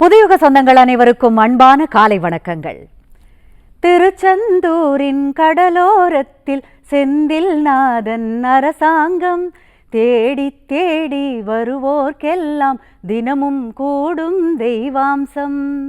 புதியுக சொந்தங்கள் அனைவருக்கும் அன்பான காலை வணக்கங்கள். திருச்செந்தூரின் கடலோரத்தில் செந்தில் நாதன் அரசாங்கம். தேடி தேடி வருவோர்க்கெல்லாம் தினமும் கூடும் தெய்வாம்சம்.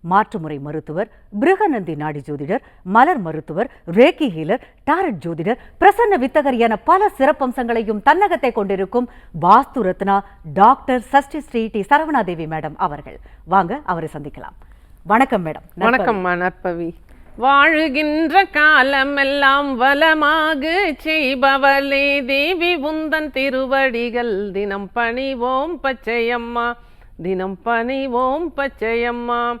மாற்றுமுறை மருத்துவர் பிருகநந்தி நாடி ஜோதிடர் மலர் மருத்துவர் ரேக்கி ஹீலர் டாரட் ஜோதிடர் பிரசன்ன வித்தகர் என பல சிறப்பம்சங்களையும் தன்னகத்தை கொண்டிருக்கும் Vastu Ratna doctor Sashti Sri D Saravanadevi madam அவர்கள். வாங்க அவரை சந்திக்கலாம். வணக்கம் மேடம். வணக்கம் நற்பவி. வாழுகின்ற காலமெல்லாம் வளமாக செய்பவளே தேவி உந்தன் திருவடிகள். தினம் பணிவோம் பச்சையம்மா. தினம் பணிவோம் பச்சையம்மா.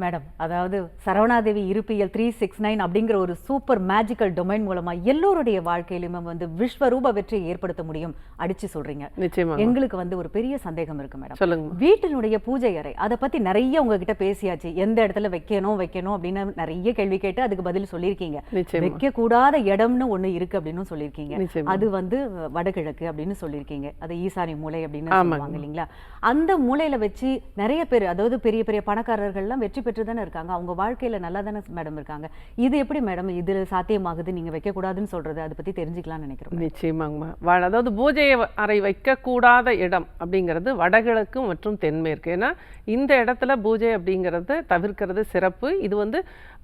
மேடம் அதாவது சரவணாதேவி இருப்பியல் த்ரீ சிக்ஸ் நைன் அப்படிங்கிற ஒரு சூப்பர் மேஜிக்கல் டொமைன் மூலமா எல்லோருடைய வாழ்க்கையிலுமே வந்து விஸ்வரூப வெற்றியை ஏற்படுத்த முடியும். அடிச்சு சொல்றீங்க. நிச்சயமா எங்களுக்கு வந்து ஒரு பெரிய சந்தேகம் இருக்கு மேடம். சொல்லுங்க வீட்டினுடைய பூஜை அறை அதை பத்தி நிறைய உங்ககிட்ட பேசியாச்சு. எந்த இடத்துல வைக்கணும் வைக்கணும் அப்படின்னு நிறைய கேள்வி கேட்டு அதுக்கு பதில் சொல்லியிருக்கீங்க. வைக்க கூடாத இடம்னு ஒண்ணு இருக்கு அப்படின்னு சொல்லியிருக்கீங்க. அது வந்து வடகிழக்கு அப்படின்னு சொல்லியிருக்கீங்க. அது ஈசானி மூலை அப்படின்னு. சொல்லுவாங்க இல்லைங்களா? அந்த மூலையில வச்சு நிறைய பேர் அதாவது பெரிய பெரிய பணக்காரர்கள்லாம் வெற்றி பெற்று தானே இருக்காங்க. அவங்க வாழ்க்கையில் நல்லா தானே மேடம் இருக்காங்க. இது எப்படி மேடம் இது சாத்தியமாகுது? நீங்கள் வைக்கக்கூடாதுன்னு சொல்கிறது அதை பற்றி தெரிஞ்சுக்கலாம்னு நினைக்கிறோம் நிச்சயமாங்கம்மா. அதாவது பூஜை அறை வைக்கக்கூடாத இடம் அப்படிங்கிறது வடகிழக்கு மற்றும் தென்மேற்கு. ஏன்னா இந்த இடத்துல பூஜை அப்படிங்கிறத தவிர்க்கிறது சிறப்பு. இது வந்து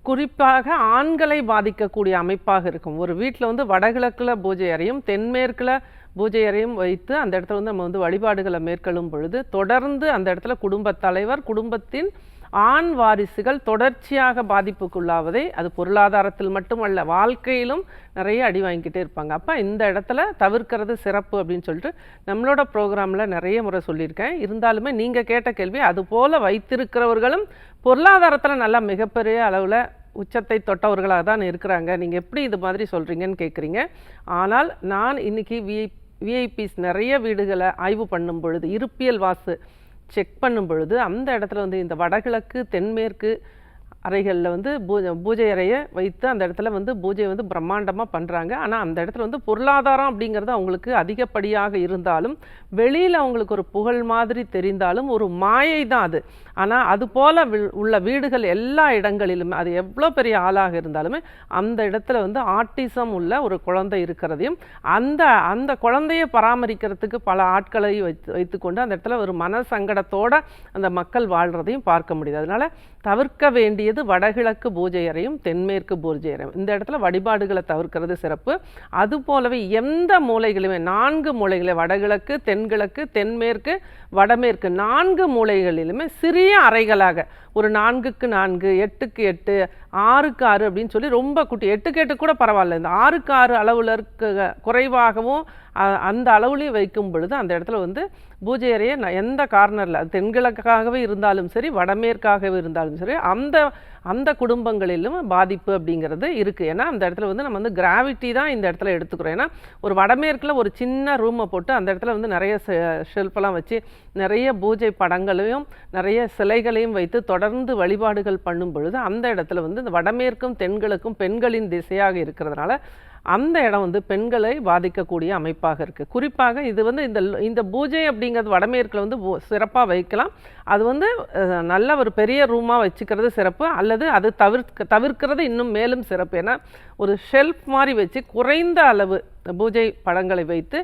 குறிப்பாக ஆண்களை பாதிக்கக்கூடிய அமைப்பாக இருக்கும். ஒரு வீட்டில் வந்து வடகிழக்கில் பூஜை அறையும் தென்மேற்கில் பூஜை அறையும் வைத்து அந்த இடத்துல வந்து நம்ம வந்து வழிபாடுகளை மேற்கொள்ளும் பொழுது தொடர்ந்து அந்த இடத்துல குடும்பத் தலைவர் குடும்பத்தின் ஆண் வாரிசுகள் தொடர்ச்சியாக பாதிப்புக்குள்ளாவதை அது பொருளாதாரத்தில் மட்டுமல்ல வாழ்க்கையிலும் நிறைய அடி வாங்கிக்கிட்டே இருப்பாங்க. அப்போ இந்த இடத்துல தவிர்க்கிறது சிறப்பு அப்படின்னு சொல்லிட்டு நம்மளோட ப்ரோக்ராமில் நிறைய முறை சொல்லியிருக்கேன். இருந்தாலுமே நீங்கள் கேட்ட கேள்வி அது போல் வைத்திருக்கிறவர்களும் பொருளாதாரத்தில் நல்லா மிகப்பெரிய அளவில் உச்சத்தை தொட்டவர்களாக தான் இருக்கிறாங்க. நீங்கள் எப்படி இது மாதிரி சொல்கிறீங்கன்னு கேட்குறீங்க ஆனால் நான் இன்னைக்கு விஐ விஐபிஸ் நிறைய வீடுகளை ஆய்வு பண்ணும் பொழுது இருப்பியல் வாசு செக் பண்ணும் பொழுது அந்த இடத்துல வந்து இந்த வடகிழக்கு தென்மேற்கு அறைகளில் வந்து பூஜை பூஜை அறையை வைத்து அந்த இடத்துல வந்து பூஜையை வந்து பிரம்மாண்டமாக பண்ணுறாங்க ஆனால் அந்த இடத்துல வந்து பொருளாதாரம் அப்படிங்கிறது அவங்களுக்கு அதிகப்படியாக இருந்தாலும் வெளியில் அவங்களுக்கு ஒரு புகழ் மாதிரி தெரிந்தாலும் ஒரு மாயை தான் அது. ஆனால் அது போல் உள்ள வீடுகள் எல்லா இடங்களிலுமே அது எவ்வளோ பெரிய ஆளாக இருந்தாலுமே அந்த இடத்துல வந்து ஆட்டிசம் உள்ள ஒரு குழந்தை இருக்கிறதையும் அந்த அந்த குழந்தையை பராமரிக்கிறதுக்கு பல ஆட்களை வைத்து வைத்துக்கொண்டு அந்த இடத்துல ஒரு மன சங்கடத்தோட அந்த மக்கள் வாழ்கிறதையும் பார்க்க முடியுது. அதனால தவிர்க்க வேண்டியது வடகிழக்கு பூஜை அறையும் தென்மேற்கு பூஜை அறையும் இந்த இடத்துல வழிபாடுகளை தவிர்க்கிறது சிறப்பு. அது போலவே எந்த மூலைகளுமே நான்கு மூலைகளை வடகிழக்கு தென்கிழக்கு தென்மேற்கு வடமேற்கு நான்கு மூலைகளிலுமே சிறிய அறைகளாக. ஒரு நான்குக்கு நான்கு எட்டுக்கு எட்டு ஆறுக்கு ஆறு அப்படின்னு சொல்லி ரொம்ப குட்டி எட்டுக்கு எட்டு கூட பரவாயில்ல. இந்த ஆறுக்கு ஆறு அளவில் இருக்க குறைவாகவும் அந்த அளவுலேயும் வைக்கும் பொழுது அந்த இடத்துல வந்து பூஜை அறையை எந்த கார்னரில் அது தென்கிழக்காகவே இருந்தாலும் சரி வடமேற்காகவே இருந்தாலும் சரி அந்த அந்த குடும்பங்களிலும் பாதிப்பு அப்படிங்கிறது இருக்குது ஏன்னா அந்த இடத்துல வந்து நம்ம வந்து கிராவிட்டி தான் இந்த இடத்துல எடுத்துக்கிறோம். ஏன்னா ஒரு வடமேற்கில் ஒரு சின்ன ரூமை போட்டு அந்த இடத்துல வந்து நிறைய ஷெல்ஃபெல்லாம் வச்சு நிறைய பூஜை படங்களையும் நிறைய சிலைகளையும் வைத்து தொடர்ந்து வழிபாடுகள் பண்ணும் பொழுது அந்த இடத்துல வந்து இந்த வடமேற்கும் தென்கிழக்கும் பெண்களின் திசையாக இருக்கிறதுனால அந்த இடம் வந்து பெண்களை பாதிக்கக்கூடிய அமைப்பாக இருக்குது குறிப்பாக இது வந்து இந்த இந்த பூஜை அப்படிங்கிறது வடமேற்கில் வந்து சிறப்பாக வைக்கலாம். அது வந்து நல்ல ஒரு பெரிய ரூமாக வச்சுக்கிறது சிறப்பு. அல்லது அது தவிர்க்க தவிர்க்கிறது இன்னும் மேலும் சிறப்பு. ஏன்னா ஒரு ஷெல்ஃப் மாதிரி வச்சு குறைந்த அளவு பூஜை படங்களை வைத்து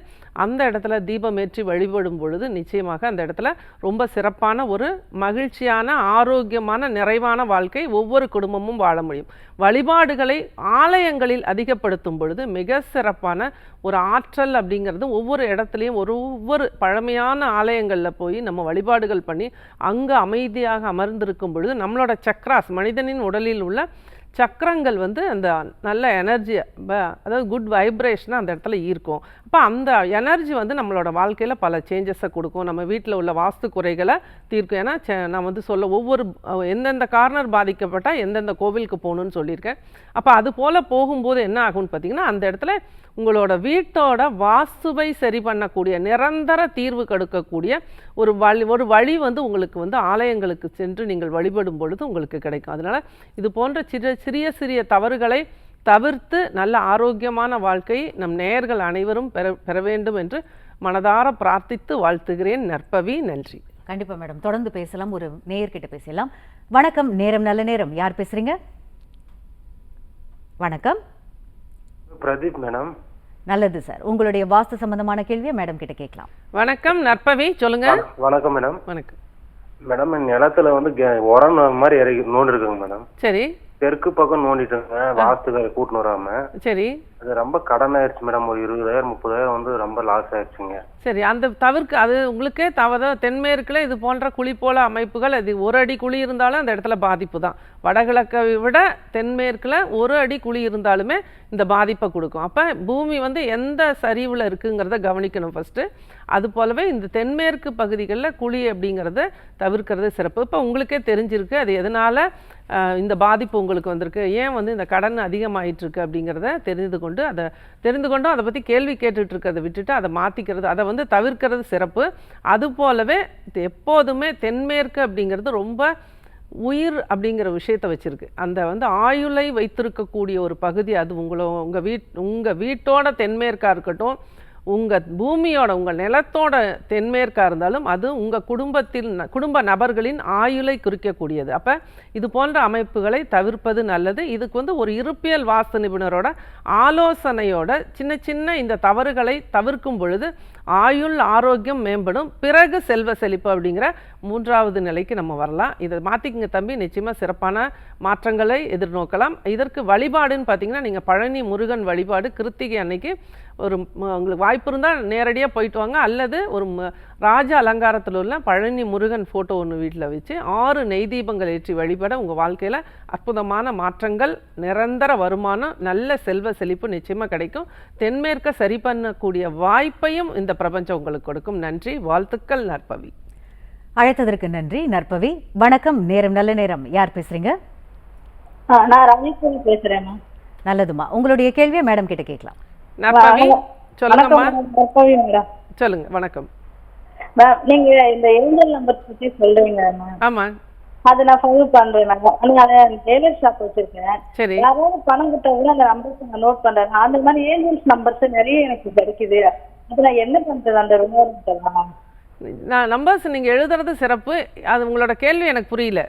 அந்த இடத்துல தீபமேற்றி வழிபடும் பொழுது நிச்சயமாக அந்த இடத்துல ரொம்ப சிறப்பான ஒரு மகிழ்ச்சியான ஆரோக்கியமான நிறைவான வாழ்க்கை ஒவ்வொரு குடும்பமும் வாழ முடியும். வழிபாடுகளை ஆலயங்களில் அதிகப்படுத்தும் பொழுது பொழுது மிக சிறப்பான ஒரு ஆற்றல் அப்படிங்கிறது ஒவ்வொரு இடத்துலையும் ஒரு ஒவ்வொரு பழமையான ஆலயங்களில் போய் நம்ம வழிபாடுகள் பண்ணி அங்கே அமைதியாக அமர்ந்திருக்கும் பொழுது நம்மளோட சக்ராஸ் மனிதனின் உடலில் உள்ள சக்கரங்கள் வந்து அந்த நல்ல எனர்ஜி அதாவது குட் வைப்ரேஷனாக அந்த இடத்துல ஈர்க்கும். அப்போ அந்த எனர்ஜி வந்து நம்மளோட வாழ்க்கையில் பல சேஞ்சஸை கொடுக்கும். நம்ம வீட்டில் உள்ள வாஸ்து குறைகளை தீர்க்கும். ஏன்னா நான் வந்து சொல்ல ஒவ்வொரு எந்தெந்த கார்னர் பாதிக்கப்பட்டால் எந்தெந்த கோவிலுக்கு போகணும்னு சொல்லியிருக்கேன். அப்போ அது போல் போகும்போது என்ன ஆகும்னு பார்த்தீங்கன்னா அந்த இடத்துல உங்களோட வீட்டோட வாஸ்துவை சரி பண்ணக்கூடிய நிரந்தர தீர்வு கொடுக்கக்கூடிய ஒரு வழி ஒரு வழி வந்து உங்களுக்கு வந்து ஆலயங்களுக்கு சென்று நீங்கள் வழிபடும் பொழுது உங்களுக்கு கிடைக்கும். அதனால் இது போன்ற சிறு சிறிய சிறிய தவறுகளை தவிர்த்து நல்ல ஆரோக்கியமான வாழ்க்கை நம் நேயர்கள் அனைவரும் பெற பெற வேண்டும் என்று மனதார பிரார்த்தித்து வாழ்த்துகிறேன். நற்பவி நன்றி. கண்டிப்பா மேடம். தொடர்ந்து பேசலாம். ஒரு நேயர்கிட்ட பேசலாம். வணக்கம். நேரம் நல்ல நேரம். யார் பேசுறீங்க? வணக்கம். பிரதீப் மேடம். நல்லது சார். உங்களுடைய வாஸ்து சம்பந்தமான கேள்வியை மேடம் கிட்ட கேட்கலாம். வணக்கம் நற்பவி சொல்லுங்க. வண- வணக்கம் மேடம். வணக்கம். மேடம் என் நிலத்துல வந்து கெ- உரம் மாதிரி இறக்கி நோண்டி இருக்குங்க மேடம். சரி. தெற்கு பக்கம் நோண்டிட்டுங்க வாஸ்துக்கார கூட்டின்னு வராம. சரி. அது ரொம்ப கடன் ஆயிடுச்சு மேடம் ஒரு இருபதாயிரம் முப்பதாயிரம் வந்து ரொம்ப லாஸ் ஆயிடுச்சுங்க சரி அந்த தவிர்க்க அது உங்களுக்கே தவறு தென்மேற்குல இது போன்ற குழி போல அமைப்புகள் அது ஒரு அடி குழி இருந்தாலும் அந்த இடத்துல பாதிப்பு தான். வடகிழக்கை விட தென்மேற்குல ஒரு அடி குழி இருந்தாலுமே இந்த பாதிப்பை கொடுக்கும். அப்போ பூமி வந்து எந்த சரிவில் இருக்குங்கிறத கவனிக்கணும் ஃபஸ்ட்டு அது போலவே இந்த தென்மேற்கு பகுதிகளில் குழி அப்படிங்கிறத தவிர்க்கிறது சிறப்பு. இப்போ உங்களுக்கே தெரிஞ்சிருக்கு அது எதனால் இந்த பாதிப்பு உங்களுக்கு வந்திருக்கு. ஏன் வந்து இந்த கடன் அதிகமாயிட்டு இருக்கு அப்படிங்கிறத தெரிந்து கொண்டு அதை தெரிந்து கொண்டும் அதை பற்றி கேள்வி கேட்டுட்டு இருக்கிறத விட்டுட்டு அதை மாற்றிக்கிறது அதை வந்து தவிர்க்கிறது சிறப்பு. அது போலவே எப்போதுமே தென்மேற்கு அப்படிங்கிறது ரொம்ப உயிர் அப்படிங்கிற விஷயத்தை வச்சுருக்கு. அந்த வந்து ஆயுளை வைத்திருக்கக்கூடிய ஒரு பகுதி அது உங்களோ உங்கள் வீட் உங்கள் வீட்டோட தென்மேற்காக இருக்கட்டும் உங்கள் பூமியோட உங்கள் நிலத்தோட தென்மேற்காக இருந்தாலும் அது உங்கள் குடும்பத்தில் குடும்ப நபர்களின் ஆயுளை குறிக்கக்கூடியது. அப்போ இது போன்ற அமைப்புகளை தவிர்ப்பது நல்லது. இதுக்கு வந்து ஒரு இருப்பியல் வாஸ்து நிபுணரோட ஆலோசனையோட சின்ன சின்ன இந்த தவறுகளை தவிர்க்கும் பொழுது ஆயுள் ஆரோக்கியம் மேம்படும் பிறகு செல்வ செழிப்பு அப்படிங்கிற மூன்றாவது நிலைக்கு நம்ம வரலாம். இதை மாற்றிக்கிங்க தம்பி. நிச்சயமாக சிறப்பான மாற்றங்களை எதிர்நோக்கலாம். இதற்கு வழிபாடுன்னு பார்த்தீங்கன்னா நீங்கள் பழனி முருகன் வழிபாடு கிருத்திகை அன்னைக்கு ஒரு உங்களுக்கு வாய்ப்பு இருந்தால் நேரடியாக போயிட்டு வாங்க. அல்லது ஒரு ம- ராஜ அலங்காரத்தில் உள்ள பழனி முருகன் ஃபோட்டோ ஒன்று வீட்டில் வச்சு ஆறு நெய் தீபங்கள் ஏற்றி வழிபட உங்கள் வாழ்க்கையில் அற்புதமான மாற்றங்கள் நிரந்தர வருமானம் நல்ல செல்வ செழிப்பு நிச்சயமாக கிடைக்கும். தென்மேற்க சரி பண்ணக்கூடிய வாய்ப்பையும் இந்த பிரபஞ்சம் உங்களுக்கு கொடுக்கும் நன்றி. வாழ்த்துக்கள் நற்பவி. அழைத்ததற்கு நன்றி நற்பவி. வணக்கம் நேரம் நல்ல நேரம். யார் பேசுறீங்க? நான் ரமேஸ்வரி பேசுறேன் நல்லதுமா. உங்களுடைய கேள்வியை மேடம் கிட்ட கேட்கலாம். நற்பவி வணக்கம் சொல்லுங்கம்மா சொல்லுங்க வணக்கம். மேம் நீங்க இந்த ஏஞ்சல் நம்பர் பத்தி சொல்றீங்க ஆமாம் அது நான் ஃபாலோ பண்றேன் நான் டெய்லர் ஷாப் வச்சிருக்கேன். சரி. யாராவது பணம் கொடுத்தா அந்த நம்பர்ஸ் நான் நோட் பண்றேன். அந்த மாதிரி ஏஞ்சல்ஸ் நம்பர்ஸ் நிறைய எனக்கு கிடைக்குது. நான் என்ன பண்றது அந்த ரிமோட் நான் நம்பர்ஸ் நீங்கள் எழுதுறது சிறப்பு. அது உங்களோட கேள்வி எனக்கு புரியல.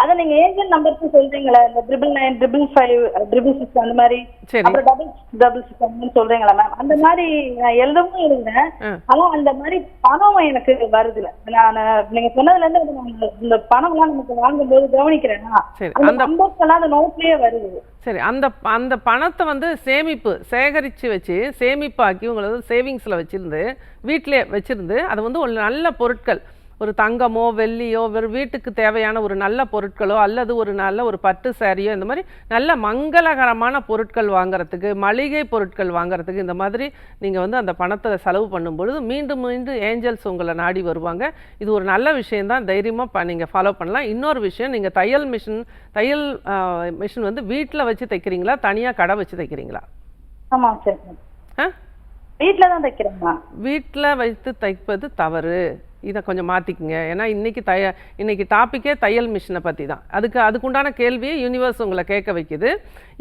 அத நீங்க ஏஞ்சல் நம்பர்ஸ் சொல்றீங்களா? இந்த triple nine triple five triple six அந்த மாதிரி. அப்புறம் டபுள் டபுள் சிக்ஸ் அந்த மாதிரி சொல்றீங்களா மேம் அந்த மாதிரி நான் எழுதவும் எழுதுனேன். ஆனா அந்த மாதிரி பணம் எனக்கு வருதுல. நான் நீங்க சொன்னதுல இருந்து நான் இந்த பணம் எல்லாம் நமக்கு வாங்கும்போது கவனிக்கிறேன்னா அந்த நம்பர்ஸ் எல்லாம் அந்த நோட்லயே வருது. சரி. அந்த அந்த பணத்தை வந்து சேமிப்பு சேகரித்து வச்சு சேமிப்பாக்கி உங்களது சேவிங்ஸில் வச்சுருந்து வீட்டிலே வச்சுருந்து அது வந்து ஒரு நல்ல பொருட்கள். ஒரு தங்கமோ வெள்ளியோ ஒரு வீட்டுக்கு தேவையான ஒரு நல்ல பொருட்களோ அல்லது ஒரு நல்ல ஒரு பட்டு சாரியோ இந்த மாதிரி நல்ல மங்களகரமான பொருட்கள் வாங்குறதுக்கு மளிகை பொருட்கள் வாங்குறதுக்கு இந்த மாதிரி நீங்கள் வந்து அந்த பணத்தை செலவு பண்ணும் பொழுது மீண்டும் மீண்டும் ஏஞ்சல்ஸ் உங்களை நாடி வருவாங்க. இது ஒரு நல்ல விஷயம்தான். தைரியமாக நீங்கள் ஃபாலோ பண்ணலாம். இன்னொரு விஷயம் நீங்கள் தையல் மிஷின் தையல் மிஷின் வந்து வீட்டில் வச்சு தைக்கிறீங்களா? தனியாக கடை வச்சு தைக்கிறீங்களா? ஆமா சரி ஆ? வீட்டுல தான் தைக்கிறேம்மா வீட்டில் வைத்து தைப்பது தவறு. இதை கொஞ்சம் மாற்றிக்குங்க ஏன்னா இன்றைக்கி தைய இன்றைக்கி டாப்பிக்கே தையல் மிஷினை பற்றி தான் அதுக்கு அதுக்குண்டான கேள்வியை யூனிவர்ஸ் உங்களை கேட்க வைக்குது.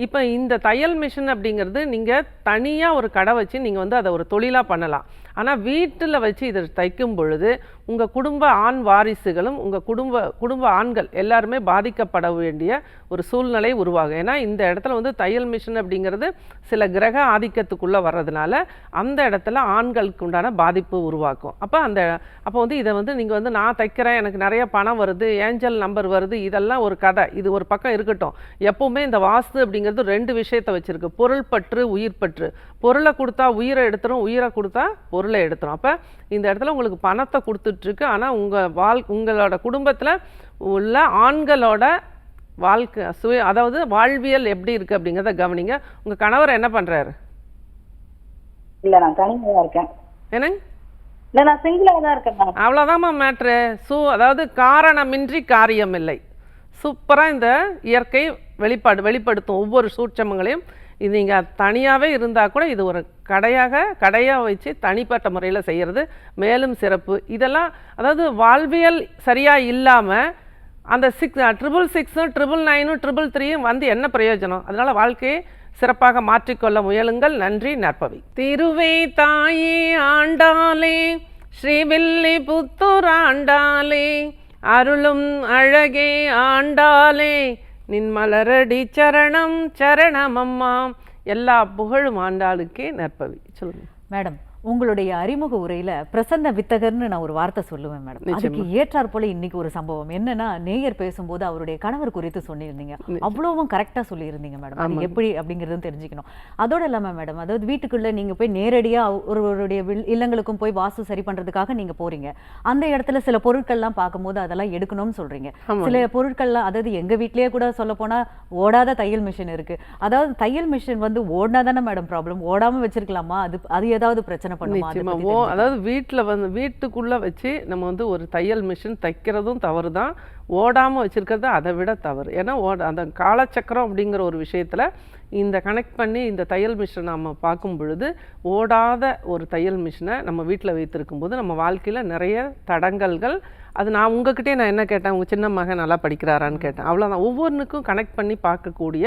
இப்போ இந்த தையல் மிஷின் அப்படிங்கிறது நீங்கள் தனியாக ஒரு கடை வச்சு நீங்கள் வந்து அதை ஒரு தொழிலாக பண்ணலாம். ஆனால் வீட்டில் வச்சு இதை தைக்கும் பொழுது உங்கள் குடும்ப ஆண் வாரிசுகளும் உங்கள் குடும்ப குடும்ப ஆண்கள் எல்லாருமே பாதிக்கப்பட வேண்டிய ஒரு சூழ்நிலை உருவாகும். ஏன்னா இந்த இடத்துல வந்து தையல் மிஷின் அப்படிங்கிறது சில கிரக ஆதிக்கத்துக்குள்ளே வர்றதுனால அந்த இடத்துல ஆண்களுக்கு உண்டான பாதிப்பு உருவாக்கும். அப்போ அந்த அப்போ வந்து வந்து இதை வந்து நீங்கள் வந்து நான் தைக்கிறேன் எனக்கு நிறைய பணம் வருது ஏஞ்சல் நம்பர் வருது இதெல்லாம் ஒரு கதை. இது ஒரு பக்கம் இருக்கட்டும். எப்பவுமே இந்த வாஸ்து அப்படிங்கிறது ரெண்டு விஷயத்தை வச்சிருக்கு. பொருள் பற்று உயிர் பற்று. பொருளை கொடுத்தா உயிரை எடுத்துரும் உயிரை கொடுத்தா பொருளை எடுத்துரும். அப்போ இந்த இடத்துல உங்களுக்கு பணத்தை கொடுத்துட்ருக்கு. ஆனால் உங்கள் வாழ் உங்களோட குடும்பத்தில் உள்ள ஆண்களோட வாழ்க்கை சுய அதாவது வாழ்வியல் எப்படி இருக்குது அப்படிங்கிறத கவனிங்க. உங்கள் கணவர் என்ன பண்ணுறாரு இல்ல நான் தனிமையா தான் இருக்கேன். என்னங்க? நான் சிங்கிளாக தான் இருக்கேன் அவ்வளோதாம்மா மேட்ரு சூ அதாவது காரணமின்றி காரியம் இல்லை சூப்பராக இந்த இயற்கை வெளிப்பாடு வெளிப்படுத்தும் ஒவ்வொரு சூட்சமங்களையும். இது நீங்கள் தனியாகவே இருந்தால் கூட இது ஒரு கடையாக கடையாக வச்சு தனிப்பட்ட முறையில் செய்கிறது மேலும் சிறப்பு. இதெல்லாம் அதாவது வாழ்வியல் சரியாக இல்லாமல் அந்த சிக்ஸ் ட்ரிபிள் சிக்ஸும் ட்ரிபிள் நைனும் ட்ரிபிள் த்ரீயும் வந்து என்ன பிரயோஜனம்? அதனால் வாழ்க்கையை சிறப்பாக மாற்றிக்கொள்ள முயலுங்கள். நன்றி நற்பவி. திருவே தாயே ஆண்டாளே ஸ்ரீவில்லி புத்தூர் ஆண்டாளே அருளும் அழகே ஆண்டாளே நின் மலரடி சரணம் சரணமம்மா எல்லா புகழும் ஆண்டாளுக்கே நற்பவி. சொல்லுங்க. மேடம் உங்களுடைய அறிமுக உரையில பிரசன்ன வித்தகர்னு நான் ஒரு வார்த்தை சொல்லுவேன் மேடம். அதுக்கு ஏற்றாற் போல இன்னைக்கு ஒரு சம்பவம். என்னன்னா நேயர் பேசும்போது அவருடைய கணவர் குறித்து சொல்லியிருந்தீங்க அவ்வளவும் கரெக்டா சொல்லியிருந்தீங்க மேடம். அது எப்படி அப்படிங்கறதும் தெரிஞ்சுக்கணும். அதோட இல்லாம மேடம் அதாவது வீட்டுக்குள்ள நீங்க போய் நேரடியா ஒருவருடைய இல்லங்களுக்கும் போய் வாஸ்து சரி பண்றதுக்காக நீங்க போறீங்க. அந்த இடத்துல சில பொருட்கள்லாம் பார்க்கும்போது அதெல்லாம் எடுக்கணும்னு சொல்றீங்க. சில பொருட்கள்லாம் அதாவது எங்க வீட்லயே கூட சொல்ல போனா ஓடாத தையல் மிஷின் இருக்கு. அதாவது தையல் மிஷின் வந்து ஓடினா தானே மேடம் ப்ராப்ளம் ஓடாம வச்சிருக்கலாமா? அது அது ஏதாவது பிரச்சனை நிச்சயமா. பத்தி ஓ. அதாவது வீட்டில் வந்து வீட்டுக்குள்ளே வச்சு நம்ம வந்து ஒரு தையல் மிஷின் தைக்கிறதும் தவறு தான் ஓடாமல் வச்சுருக்கிறது அதை விட தவறு. ஏன்னா ஓட அந்த காலச்சக்கரம் அப்படிங்கிற ஒரு விஷயத்தில் இந்த கனெக்ட் பண்ணி இந்த தையல் மிஷினை நம்ம பார்க்கும் பொழுது ஓடாத ஒரு தையல் மிஷினை நம்ம வீட்டில் வைத்திருக்கும் போது நம்ம வாழ்க்கையில் நிறைய தடங்கல்கள். அது நான் உங்ககிட்டயே நான் என்ன கேட்டேன்? உங்கள் சின்ன மகன் நல்லா படிக்கிறாரான்னு கேட்டேன். அவ்வளோதான் ஒவ்வொன்றுக்கும் கனெக்ட் பண்ணி பார்க்கக்கூடிய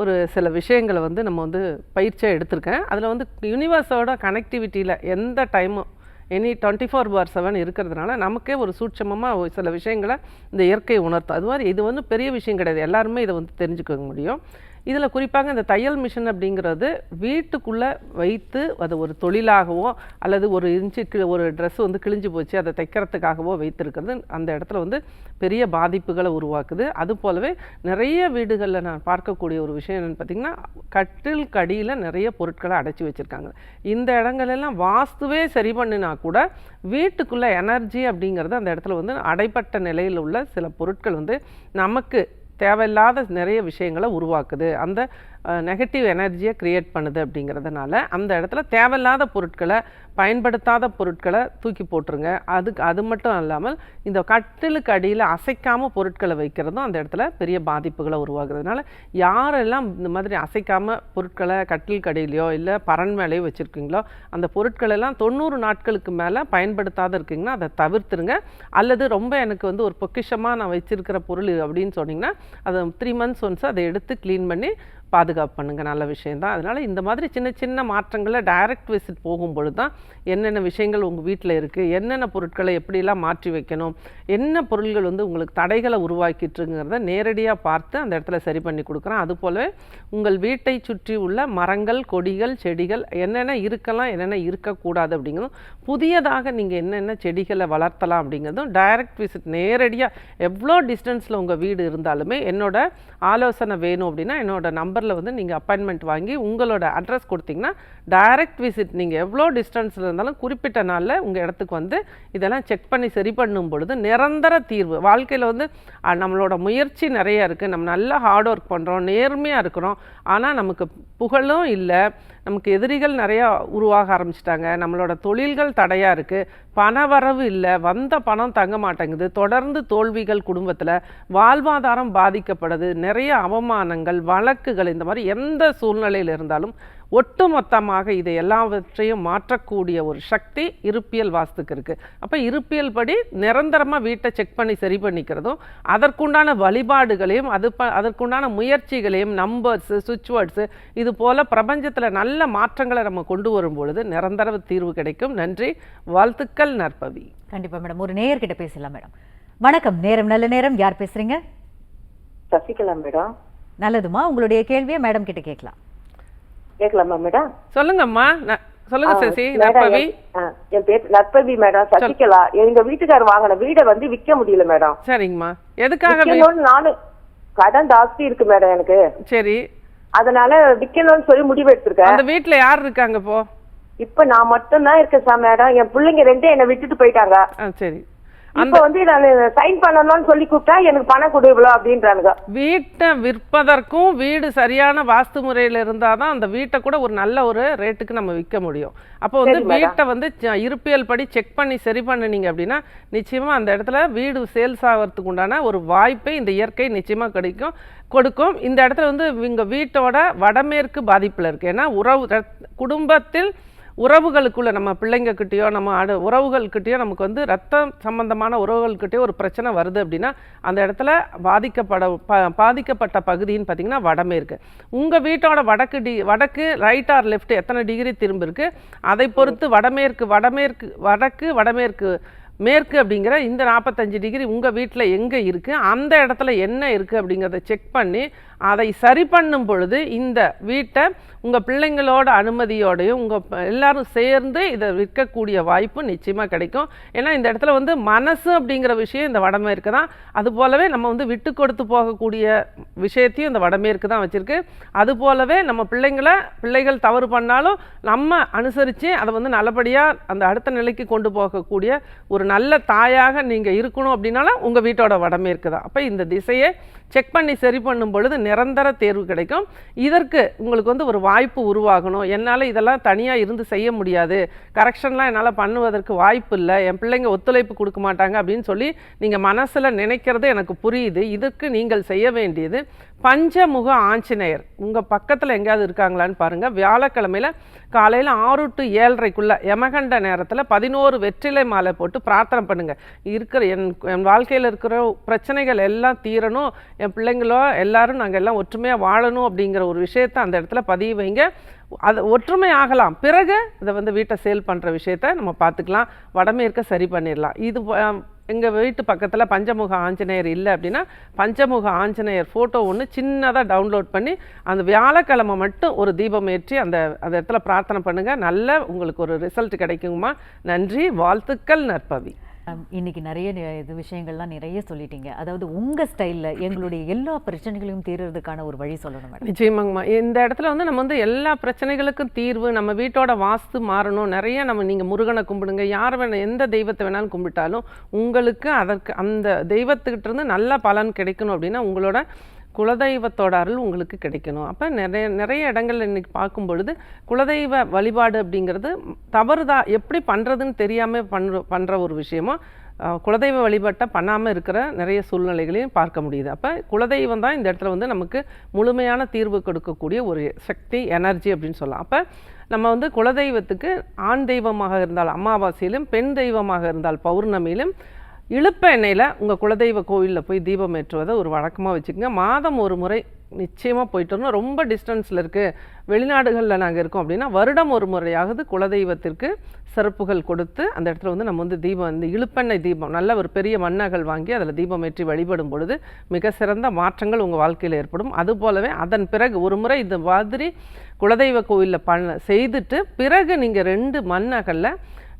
ஒரு சில விஷயங்களை வந்து நம்ம வந்து பயிற்சியாக எடுத்திருக்கேன். அதில் வந்து யூனிவர்ஸோட கனெக்டிவிட்டியில் எந்த டைமும் any twenty four by seven இருக்கிறதுனால நமக்கே ஒரு சூட்சமமாக சில விஷயங்களை இந்த இயற்கை உணர்த்தும். அது மாதிரி இது வந்து பெரிய விஷயம் கிடையாது. எல்லாருமே இதை வந்து தெரிஞ்சுக்க முடியும். இதில் குறிப்பாக இந்த தையல் மிஷின் அப்படிங்கிறது வீட்டுக்குள்ளே வைத்து அது ஒரு தொழிலாகவோ அல்லது ஒரு இன்ச்சு ஒரு ட்ரெஸ் வந்து கிழிஞ்சு போச்சு அதை தைக்கிறதுக்காகவோ வைத்திருக்கிறது. அந்த இடத்துல வந்து பெரிய பாதிப்புகளை உருவாக்குது. அது போலவே நிறைய வீடுகளில் நான் பார்க்கக்கூடிய ஒரு விஷயம் என்னென்னு பார்த்தீங்கன்னா கட்டில் கடியில் நிறைய பொருட்களை அடைச்சி வச்சுருக்காங்க. இந்த இடங்களெல்லாம் வாஸ்துவே சரி பண்ணினா கூட வீட்டுக்குள்ளே எனர்ஜி அப்படிங்கிறது அந்த இடத்துல வந்து அடைப்பட்ட நிலையில் உள்ள சில பொருட்கள் வந்து நமக்கு தேவையில்லாத நிறைய விஷயங்களை உருவாக்குது. அந்த நெகட்டிவ் எனர்ஜியை க்ரியேட் பண்ணுது அப்படிங்கிறதுனால அந்த இடத்துல தேவையில்லாத பொருட்களை பயன்படுத்தாத பொருட்களை தூக்கி போட்டுருங்க. அதுக்கு அது மட்டும் இல்லாமல் இந்த கட்டிலுக்கு அடியில் அசைக்காமல் பொருட்களை வைக்கிறதும் அந்த இடத்துல பெரிய பாதிப்புகளை உருவாகிறதுனால யாரெல்லாம் இந்த மாதிரி அசைக்காமல் பொருட்களை கட்டிலுக்கு அடியிலையோ இல்லை பரன் மேலேயோ வச்சுருக்கீங்களோ அந்த பொருட்களெல்லாம் தொண்ணூறு நாட்களுக்கு மேலே பயன்படுத்தாத இருக்கீங்கன்னா அதை தவிர்த்துருங்க. அல்லது ரொம்ப எனக்கு வந்து ஒரு பொக்கிஷமாக நான் வச்சுருக்கிற பொருள் அப்படின்னு சொன்னிங்கன்னா அதை த்ரீ மந்த்ஸ் ஒன்ஸ் அதை எடுத்து க்ளீன் பண்ணி பாதுகாப்பு பண்ணுங்கள் நல்ல விஷயந்தான். அதனால் இந்த மாதிரி சின்ன சின்ன மாற்றங்களை டைரக்ட் விசிட் போகும்பொழுது தான் என்னென்ன விஷயங்கள் உங்கள் வீட்டில் இருக்குது என்னென்ன பொருட்களை எப்படிலாம் மாற்றி வைக்கணும் என்ன பொருள்கள் வந்து உங்களுக்கு தடைகளை உருவாக்கிட்டுருங்கிறத நேரடியாக பார்த்து அந்த இடத்துல சரி பண்ணி கொடுக்குறோம் அதுபோலவே உங்கள் வீட்டை சுற்றி உள்ள மரங்கள் கொடிகள் செடிகள் என்னென்ன இருக்கலாம் என்னென்ன இருக்கக்கூடாது அப்படிங்கிறதும் புதியதாக நீங்கள் என்னென்ன செடிகளை வளர்த்தலாம் அப்படிங்கிறதும் டைரக்ட் விசிட் நேரடியாக எவ்வளோ டிஸ்டன்ஸில் உங்கள் வீடு இருந்தாலுமே என்னோட ஆலோசனை வேணும் அப்படின்னா என்னோட நம்பரில் வந்து நீங்கள் அப்பாயின்மெண்ட் வாங்கி உங்களோட அட்ரஸ் கொடுத்தீங்கன்னா டைரக்ட் விசிட் நீங்கள் எவ்வளோ டிஸ்டன்ஸில் இருந்தாலும் குறிப்பிட்ட நாளில் உங்கள் இடத்துக்கு வந்து இதெல்லாம் செக் பண்ணி சரி பண்ணும் பொழுது நிரந்தர தீர்வு. வாழ்க்கையில் வந்து நம்மளோட முயற்சி நிறையா இருக்குது நம்ம நல்லா ஹார்ட் ஒர்க் பண்ணுறோம் நேர்மையாக இருக்கிறோம். ஆனால் நமக்கு புகழும் இல்லை. நமக்கு எதிரிகள் நிறையா உருவாக ஆரம்பிச்சிட்டாங்க. நம்மளோட தொழில்கள் தடையாக இருக்குது பணவரவு இல்லை. வந்த பணம் தங்க மாட்டேங்குது. தொடர்ந்து தோல்விகள் குடும்பத்தில் வாழ்வாதாரம் பாதிக்கப்படுது. நிறைய அவமானங்கள் வழக்குகள் இந்த மாதிரி எந்த சூழ்நிலையில் இருந்தாலும் ஒட்டுமொத்தமாக இதை எல்லாவற்றையும் மாற்றக்கூடிய ஒரு சக்தி இருப்பியல் வாஸ்துக்கு இருக்குது அப்போ இருப்பியல் படி நிரந்தரமாக வீட்டை செக் பண்ணி சரி பண்ணிக்கிறதும் அதற்குண்டான வழிபாடுகளையும் அது ப அதற்குண்டான முயற்சிகளையும் நம்பர்ஸு சுவிட்ச் வேர்ட்ஸு இது போல் பிரபஞ்சத்தில் நல்ல மாற்றங்களை நம்ம கொண்டு வரும் பொழுது நிரந்தர தீர்வு கிடைக்கும். நன்றி. வாழ்த்துக்கள் நற்பவி. கண்டிப்பா மேடம். ஒரு நேயர்கிட்ட பேசலாம் மேடம். வணக்கம். நேரம் நல்ல நேரம். யார் பேசுறீங்க? சசிகலா மேடம். நல்லதுமா? உங்களுடைய கேள்வியை மேடம் கிட்ட கேட்கலாம். கேட்கலாமா மேடம் சொல்லுங்கம்மா. சொல்லுங்க சசி. நற்பவி என்- பேர் நற்பவி மேடம் சசிகலா எங்க வீட்டுக்காரர் வாங்கின வீடை வந்து விக்க முடியல மேடம் சரிங்கம்மா. எதுக்காக நானும் கடன் ஜாஸ்தி இருக்கு மேடம் எனக்கு. சரி. அதனால விக்கணும்னு சொல்லி முடிவு எடுத்திருக்கேன். அந்த வீட்ல யார் இருக்காங்க இப்போ? இப்ப நான் மட்டும் தான் இருக்கேன் சார் மேடம் என் பிள்ளைங்க ரெண்டும் என்னை விட்டுட்டு போயிட்டாங்க. சரி. இப்ப வந்து நான் சைன் பண்ணணும்னு சொல்லி கூப்பிட்டா எனக்கு பணம் கொடு இவ்வளவு அப்படின்றானுங்க. வீட்டை விற்பதற்கும் வீடு சரியான வாஸ்து முறையில் இருந்தால் தான் அந்த வீட்டை கூட ஒரு நல்ல ஒரு ரேட்டுக்கு நம்ம விற்க முடியும். அப்போ வந்து. வீட்டை வந்து இருப்பியல் படி செக் பண்ணி சரி பண்ணுனீங்க அப்படின்னா நிச்சயமா அந்த இடத்துல வீடு சேல்ஸ் ஆகிறதுக்கு உண்டான ஒரு வாய்ப்பை இந்த இயற்கை நிச்சயமா கிடைக்கும் கொடுக்கும். இந்த இடத்துல வந்து இங்க வீட்டோட வடமேற்கு பாதிப்புல இருக்கு. ஏன்னா உறவு குடும்பத்தில் உறவுகளுக்குள்ளே நம்ம பிள்ளைங்கக்கிட்டேயோ நம்ம அடு உறவுகள்கிட்டயோ நமக்கு வந்து ரத்தம் சம்பந்தமான உறவுகள்கிட்டயோ ஒரு பிரச்சனை வருது அப்படின்னா அந்த இடத்துல பாதிக்கப்பட ப பாதிக்கப்பட்ட பகுதின்னு பார்த்தீங்கன்னா வடமேற்கு உங்கள் வீட்டோட வடக்கு டி வடக்கு ரைட் ஆர் லெஃப்ட் எத்தனை டிகிரி திரும்ப இருக்கு? அதை பொறுத்து வடமேற்கு வடமேற்கு வடக்கு வடமேற்கு மேற்கு அப்படிங்கிற இந்த நாற்பத்தஞ்சு டிகிரி உங்கள் வீட்டில் எங்கே இருக்குது அந்த இடத்துல என்ன இருக்குது அப்படிங்கிறத செக் பண்ணி அதை சரி பண்ணும் பொழுது இந்த வீட்டை உங்கள் பிள்ளைங்களோட அனுமதியோடையும் உங்கள் எல்லாரும் சேர்ந்து இதை விற்கக்கூடிய வாய்ப்பு நிச்சயமாக கிடைக்கும். ஏன்னா இந்த இடத்துல வந்து மனசு அப்படிங்கிற விஷயம் இந்த வடமேற்கு தான் அது போலவே நம்ம வந்து விட்டு கொடுத்து போகக்கூடிய விஷயத்தையும் இந்த வடமேற்கு தான் வச்சுருக்கு. அது போலவே நம்ம பிள்ளைங்களை பிள்ளைகள் தவறு பண்ணாலும் நம்ம அனுசரித்து அதை வந்து நல்லபடியாக அந்த அடுத்த நிலைக்கு கொண்டு போகக்கூடிய ஒரு நல்ல தாயாக நீங்கள் இருக்கணும் அப்படின்னாலும் உங்கள் வீட்டோட வடமேற்கு தான் அப்போ இந்த திசையை செக் பண்ணி சரி பண்ணும் பொழுது நிரந்தர தேர்வு கிடைக்கும். இதற்கு உங்களுக்கு வந்து ஒரு வாய்ப்பு உருவாகணும். என்னால் இதெல்லாம் தனியாக இருந்து செய்ய முடியாது. கரெக்ஷன்லாம் என்னால் பண்ணுவதற்கு வாய்ப்பு இல்லை. என் பிள்ளைங்க ஒத்துழைப்பு கொடுக்க மாட்டாங்க அப்படின்னு சொல்லி நீங்கள் மனசில் நினைக்கிறது எனக்கு புரியுது. இதற்கு நீங்கள் செய்ய வேண்டியது பஞ்சமுக ஆஞ்சநேயர். உங்கள் பக்கத்தில் எங்கேயாவது இருக்காங்களான்னு பாருங்கள் வியாழக்கிழமையில் காலையில் ஆறு டு ஏழரைக்குள்ளே யமகண்ட நேரத்தில் பதினோரு வெற்றிலை மாலை போட்டு பிரார்த்தனை பண்ணுங்கள் இருக்கிற என் என் வாழ்க்கையில் இருக்கிற பிரச்சனைகள் எல்லாம் தீரணும். என் பிள்ளைங்களோ எல்லாரும் நாங்கள் எல்லாம் ஒற்றுமையாக வாழணும் அப்படிங்கிற ஒரு விஷயத்தை அந்த இடத்துல பதிவு வைங்க. அது ஒற்றுமை ஆகலாம். பிறகு இதை வந்து வீட்டை சேல் பண்ணுற விஷயத்த நம்ம பார்த்துக்கலாம் வடமேற்க சரி பண்ணிடலாம் இது எங்கள் வீட்டு பக்கத்தில் பஞ்சமுக ஆஞ்சநேயர் இல்லை அப்படின்னா பஞ்சமுக ஆஞ்சநேயர் ஃபோட்டோ ஒன்று சின்னதாக டவுன்லோட் பண்ணி அந்த வியாழக்கிழமை மட்டும் ஒரு தீபம் ஏற்றி அந்த அந்த இடத்துல பிரார்த்தனை பண்ணுங்கள் நல்ல உங்களுக்கு ஒரு ரிசல்ட் கிடைக்குங்கம்மா. நன்றி. வாழ்த்துக்கள் நற்பவி. இன்னைக்கு நிறைய இது விஷயங்கள்லாம் நிறைய சொல்லிட்டீங்க. அதாவது உங்க ஸ்டைல்ல எங்களுடைய எல்லா பிரச்சனைகளையும் தீர்றதுக்கான ஒரு வழி சொல்லணும் மேடம். நிச்சயமாங்கம்மா. இந்த இடத்துல வந்து நம்ம வந்து எல்லா பிரச்சனைகளுக்கும் தீர்வு நம்ம வீட்டோட வாஸ்து மாறணும். நிறைய நம்ம நீங்கள் முருகனை கும்பிடுங்க. யார் வேணா எந்த தெய்வத்தை வேணாலும் கும்பிட்டாலும் உங்களுக்கு அதற்கு அந்த தெய்வத்துக்கிட்ட இருந்து நல்ல பலன் கிடைக்கணும் அப்படின்னா உங்களோட குலதெய்வத்தோட அருள் உங்களுக்கு கிடைக்கணும். அப்போ நிறைய நிறைய இடங்கள்ல இன்னைக்கு பார்க்கும் பொழுது குலதெய்வ வழிபாடு அப்படிங்கிறது தவறுதா எப்படி பண்ணுறதுன்னு தெரியாமல் பண்ணுற பண்ணுற ஒரு விஷயமும் குலதெய்வ வழிபாட்டை பண்ணாமல் இருக்கிற நிறைய சூழ்நிலைகளையும் பார்க்க முடியுது. அப்போ குலதெய்வம் தான் இந்த இடத்துல வந்து நமக்கு முழுமையான தீர்வு கொடுக்கக்கூடிய ஒரு சக்தி எனர்ஜி அப்படின்னு சொல்லலாம். அப்போ நம்ம வந்து குலதெய்வத்துக்கு ஆண் தெய்வமாக இருந்தால் அமாவாசையிலும் பெண் தெய்வமாக இருந்தால் பௌர்ணமியிலும் இழுப்ப எண்ணெயில் உங்கள் குலதெய்வ கோவிலில் போய் தீபம் ஏற்றுவதை ஒரு வழக்கமாக வச்சுக்கோங்க. மாதம் ஒரு முறை நிச்சயமாக போயிட்டு வரணும். ரொம்ப டிஸ்டன்ஸில் இருக்குது வெளிநாடுகளில் நாங்கள் இருக்கோம் அப்படின்னா வருடம் ஒரு முறையாவது குலதெய்வத்திற்கு சிறப்புகள் கொடுத்து அந்த இடத்துல வந்து நம்ம வந்து தீபம் இந்த இழுப்பெண்ணெய் தீபம் நல்ல ஒரு பெரிய மண்ணகல் வாங்கி அதில் தீபம் ஏற்றி வழிபடும் பொழுது மிக சிறந்த மாற்றங்கள் உங்கள் வாழ்க்கையில் ஏற்படும். அதுபோலவே அதன் பிறகு ஒரு முறை இந்த மாதிரி குலதெய்வ கோவிலில் பண்ண செய்துட்டு பிறகு நீங்கள் ரெண்டு மண்ணகலில்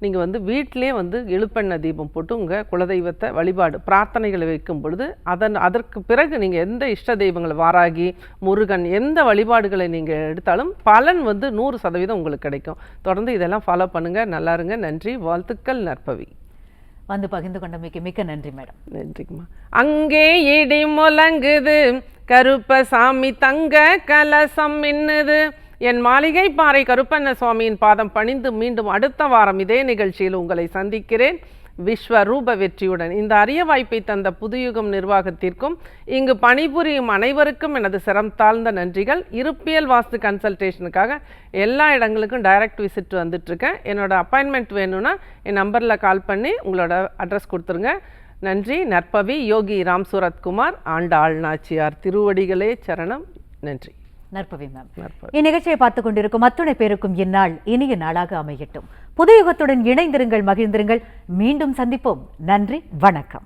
நீங்கள் வந்து வீட்டிலே வந்து எழுப்பெண்ணெய் தீபம் போட்டு உங்கள் குலதெய்வத்தை வழிபாடு பிரார்த்தனைகளை வைக்கும் பொழுது அதன் அதற்கு பிறகு நீங்கள் எந்த இஷ்ட தெய்வங்கள் வாராகி முருகன் எந்த வழிபாடுகளை நீங்கள் எடுத்தாலும் பலன் வந்து நூறு சதவீதம் உங்களுக்கு கிடைக்கும். தொடர்ந்து இதெல்லாம் ஃபாலோ பண்ணுங்கள் நல்லா இருங்க. நன்றி. வாழ்த்துக்கள் நற்பவி. வந்து பகிர்ந்து கொண்டமைக்கு மிக்க நன்றி மேடம். நன்றிங்கம்மா அங்கே இடி முழங்குது. கருப்பசாமி தங்க கலசம் மின்னுது. என் மாளிகை பாறை கருப்பண்ண சுவாமியின் பாதம் பணிந்து மீண்டும் அடுத்த வாரம் இதே நிகழ்ச்சியில் உங்களை சந்திக்கிறேன். விஸ்வரூப வெற்றியுடன். இந்த அரிய வாய்ப்பை தந்த புதுயுகம் நிர்வாகத்திற்கும் இங்கு பணிபுரியும் அனைவருக்கும் எனது சிரம் தாழ்ந்த நன்றிகள். இருப்பியல் வாஸ்து கன்சல்டேஷனுக்காக எல்லா இடங்களுக்கும் டைரக்ட் விசிட் வந்துட்டுருக்கேன். என்னோட அப்பாயின்மெண்ட் வேணும்னா என் நம்பரில் கால் பண்ணி உங்களோட அட்ரஸ் கொடுத்துருங்க. நன்றி. நற்பவி யோகி ராம் சூரத்குமார் ஆண்டாள் நாச்சியார் திருவடிகளே சரணம். நன்றி. நற்பவி மேம் இந்நிகழ்ச்சியை பார்த்துக் கொண்டிருக்கும் அத்துணை பேருக்கும் இந்நாள் இனிய நாளாக அமையட்டும். புது யுகத்துடன் இணைந்திருங்கள் மகிழ்ந்திருங்கள். மீண்டும் சந்திப்போம். நன்றி வணக்கம்.